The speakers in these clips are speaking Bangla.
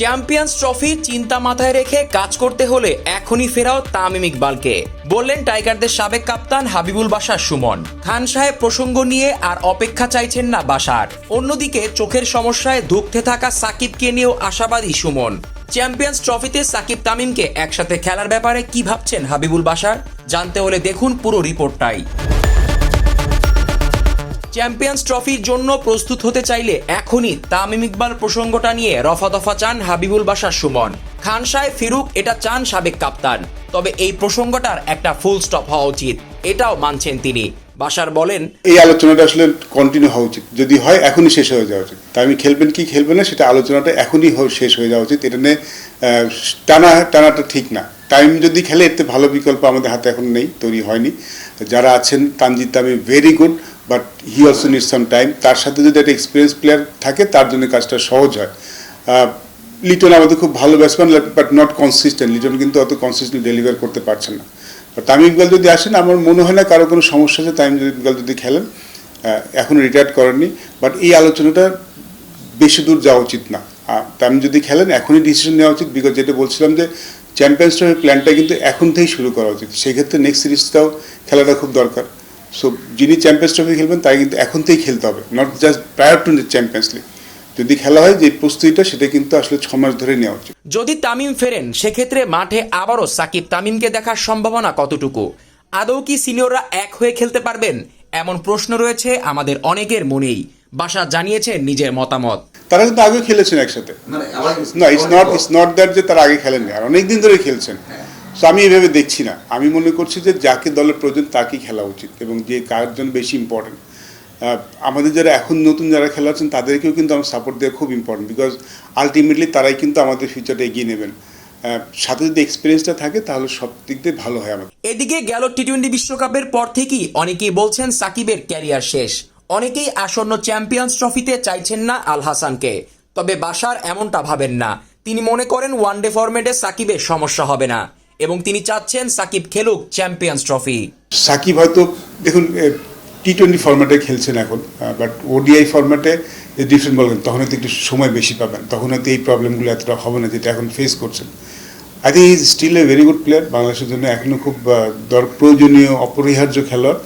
চ্যাম্পিয়ন্স ট্রফি চিন্তা মাথায় রেখে কাজ করতে হলে এখনই ফেরাও তামিম ইকবালকে। বললেন টাইগারদের সাবেক কাপ্তান হাবিবুল বাসার সুমন। খান সাহেব প্রসঙ্গ নিয়ে আর অপেক্ষা চাইছেন না বাসার অন্যদিকে চোখের সমস্যায় ধুঁকতে থাকা সাকিবকে নিয়েও আশাবাদী সুমন। চ্যাম্পিয়ন্স ট্রফিতে সাকিব তামিমকে একসাথে খেলার ব্যাপারে কি ভাবছেন হাবিবুল বাসার জানতে হলে দেখুন পুরো রিপোর্টটাই। চ্যাম্পিয়ন্স ট্রফির জন্য প্রস্তুত হতে চাইলে এখনই তামিম ইকবাল প্রসঙ্গটা নিয়ে রফা দফা চান হাবিবুল বাসার সুমন। খান ফিরুক, এটা চান সাবেক কাপ্তান। তবে এই প্রসঙ্গটার একটা ফুল স্টপ হওয়া উচিত। এটাও মানছেন তিনি। বাসার বলেন, এই আলোচনাটা আসলে কন্টিনিউ হওয়া উচিত। যদি হয়, এখনই শেষ হয়ে যাওয়া উচিত। তাই আমি খেলবেন কি খেলবেন না, সেটা আলোচনাটা এখনই শেষ হয়ে যাওয়া উচিত। এটা নিয়ে টানা, টানাটা ঠিক না। টাইম যদি খেলে, এতে ভালো বিকল্প আমাদের হাতে এখন নেই, তৈরি হয়নি। যারা আছেন, Tanzid Tamim very good but he also need some time তার সাথে যদি একটা এক্সপিরিয়েন্স প্লেয়ার থাকে, তার জন্য কাজটা সহজ হয়। লিটন আমাদের খুব ভালো batsman but not consistent Liton কিন্তু অত কনসিস্টেন্ট ডেলিভার করতে পারছে না। তামিম ইকবাল যদি আসেন, আমার মনে হয় না কারও কোনো সমস্যা আছে, তামিম ইকবাল যদি খেলেন। এখনও এখনও রিটায়ার করেননি। বাট এই আলোচনাটা বেশি দূর যাওয়া উচিত না। তামিম যদি খেলেন, এখনই ডিসিশন নেওয়া উচিত। বিকজ যেটা বলছিলাম যে চ্যাম্পিয়ন্স ট্রফির প্ল্যানটা কিন্তু এখন থেকেই শুরু করা উচিত। সেক্ষেত্রে নেক্সট সিরিজটাও খেলাটা খুব দরকার। সো যিনি চ্যাম্পিয়ন্স ট্রফি খেলবেন তাই কিন্তু এখন থেকেই খেলতে হবে। Not just prior to Champions League যদি খেলা হয় যে প্রস্তুতিটা সেটা কিন্তু আসলে ছ মাস ধরে নেওয়া উচিত। যদি তামিম ফেরেন সেক্ষেত্রে মাঠে আবারও সাকিব তামিমকে দেখার সম্ভাবনা কতটুকু? আদৌ কি সিনিয়ররা এক হয়ে খেলতে পারবেন? এমন প্রশ্ন রয়েছে আমাদের অনেকের মনেই। বাসা জানিয়েছেন নিজের মতামত। তারা কিন্তু আগেও খেলেছেন একসাথে। মানে না it's not it's not that যে তারা আগে খেলেননি। আর অনেকদিন ধরে খেলছেন। তো আমি এভাবে দেখছি না। আমি মনে করছি যে যাকে দলের প্রয়োজন তাকেই খেলা উচিত এবং যে কার জন্য বেশি ইম্পর্টেন্ট আমাদের যারা এখন নতুন যারা খেলা আছেন, তাদেরকেও কিন্তু আমার সাপোর্ট দেওয়া খুব ইম্পর্টেন্ট বিকজ আলটিমেটলি তারাই কিন্তু আমাদের ফিউচারটা এগিয়ে নেবেন। সাথে যদি এক্সপিরিয়েন্সটা থাকে, তাহলে সব দিক দিয়ে ভালো হয় আমাদের। এদিকে গেল টি টোয়েন্টি বিশ্বকাপের পর থেকেই অনেকেই বলছেন সাকিবের ক্যারিয়ার শেষ। অনেকেই আসন্ন চ্যাম্পিয়ন্স ট্রফিতে চাইছেন না আল হাসানকে। তবে বাসার এমনটা ভাবেন না। তিনি মনে করেন ওয়ানডে ফরম্যাটে সাকিবের সমস্যা হবে না। এবং তিনি চাচ্ছেন সাকিব খেলুক চ্যাম্পিয়ন্স ট্রফি। সাকিব হয়তো, দেখুন টি টোয়েন্টি ফর্ম্যাটে খেলছেন এখন বাট ওডিআই ফর্ম্যাটে ডিফারেন্ট বলবেন তখন হয়তো একটু সময় বেশি পাবেন। তখন হয়তো এই প্রবলেমগুলো এতটা হবে না যেটা এখন ফেস করছেন। I think is still a very good player বাংলাদেশের জন্য এখনও খুব দর, প্রয়োজনীয়, অপরিহার্য খেলোয়াড়।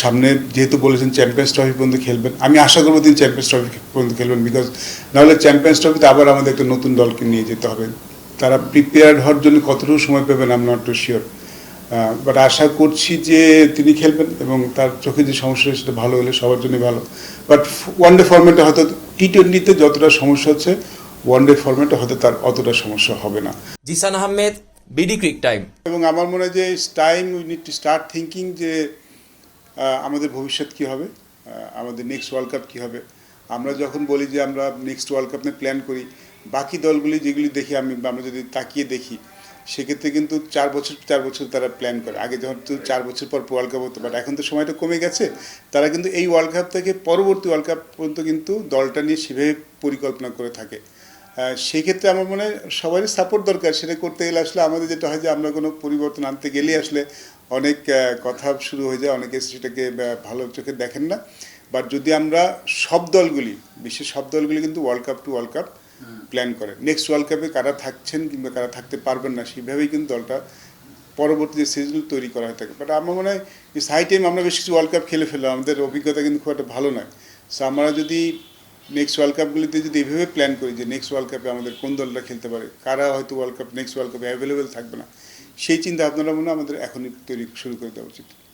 সামনে যেহেতু বলেছেন চ্যাম্পিয়ন্স ট্রফি পর্যন্ত খেলবেন, আমি আশা করব তিনি চ্যাম্পিয়ন্স ট্রফি পর্যন্ত খেলবেন বিকজ নাহলে চ্যাম্পিয়ন্স ট্রফিতে আবার আমাদের একটা নতুন দলকে নিয়ে যেতে হবে। তারা প্রিপেয়ার্ড হওয়ার জন্য কতটুকু সময় পাবেন I'm not too sure but আশা করছি যে তিনি খেলবেন এবং তার চোখে যে সমস্যা সেটা ভালো হলে সবার জন্য ভালো। বাট ওয়ান ডে ফর্মেটে হয়তো টি টোয়েন্টিতে যতটা সমস্যা হচ্ছে ওয়ান ডে ফর্মেটে হয়তো তার অতটা সমস্যা হবে না। Jisan Ahmed BD cric time এবং আমার মনে হয় যে time we need to start thinking যে আমাদের ভবিষ্যৎ কী হবে আমাদের নেক্সট ওয়ার্ল্ড কাপ কী হবে। আমরা যখন বলি যে আমরা নেক্সট ওয়ার্ল্ড কাপ নিয়ে প্ল্যান করি বাকি দলগুলি যেগুলি দেখি আমি আমরা যদি তাকিয়ে দেখি সেক্ষেত্রে কিন্তু চার বছর চার বছর তারা প্ল্যান করে। আগে যখন তো চার বছর পর ওয়ার্ল্ড কাপ হতো বাট এখন তো সময়টা কমে গেছে তারা কিন্তু এই ওয়ার্ল্ড কাপ থেকে পরবর্তী ওয়ার্ল্ড কাপ পর্যন্ত কিন্তু দলটা নিয়ে সেভাবে পরিকল্পনা করে থাকে। আহ, সেই ক্ষেত্রে আমার মনে হয় সবারই সাপোর্ট দরকার। সেটা করতে গেলে আসলে আমাদের যেটা হয় যে আমরা কোনো পরিবর্তন আনতে গেলেই আসলে অনেক কথা শুরু হয়ে যায় অনেকে সেটাকে ভালো চোখে দেখেন না। বাট যদি আমরা সব দলগুলি বিশ্বের সব দলগুলি কিন্তু world cup to world cup plan করে। নেক্সট ওয়ার্ল্ড কাপে কারা থাকছেন কিংবা কারা থাকতে পারবেন না সেইভাবেই কিন্তু দলটা পরবর্তী যে সিরিজগুলো তৈরি করা হয়ে থাকে। বাট আমার মনে হয় হাই টাইম আমরা বেশ কিছু ওয়ার্ল্ড কাপ খেলে ফেললাম আমাদের অভিজ্ঞতা কিন্তু খুব একটা ভালো নয়। সো আমরা যদি নেক্সট ওয়ার্ল্ড কাপগুলিতে যদি এভাবে প্ল্যান করি যে নেক্সট ওয়ার্ল্ড কাপে আমাদের কোন দলটা খেলতে পারে কারা হয়তো ওয়ার্ল্ড কাপ নেক্সট ওয়ার্ল্ড কাপে অ্যাভেলেবেল থাকবে না সেই চিন্তা ভাবনাটা মনে হয় আমাদের এখনই তৈরি শুরু করে দেওয়া উচিত।